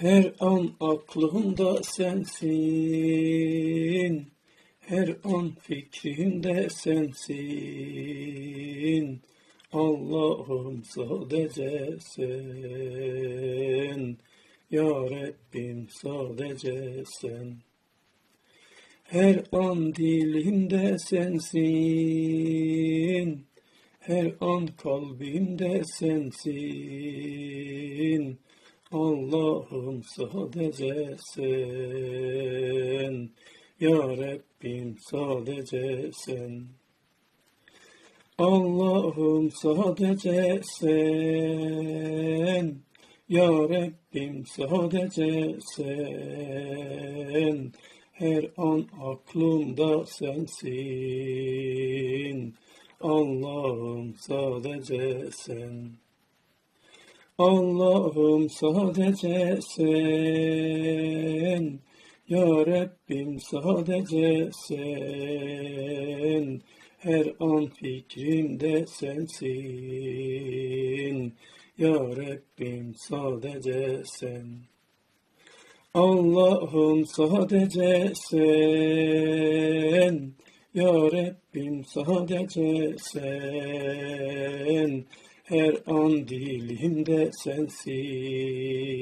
Her an aklımda sensin, her an fikrimde sensin. Allah'ım sadece sen, Ya Rabbim sadece sen. Her an dilimde sensin, her an kalbimde sensin. Allah'ım sadece sen, Ya Rabbim sadece sen. Allah'ım sadece sen, Ya Rabbim sadece sen. Her an aklımda sensin, Allah'ım sadece sen. Allah'ım sadece sen, Ya Rabbim sadece sen. Her an fikrimde sensin, Ya Rabbim sadece sen. Allah'ım sadece sen, Ya Rabbim sadece sen. Her an dilimde sensin.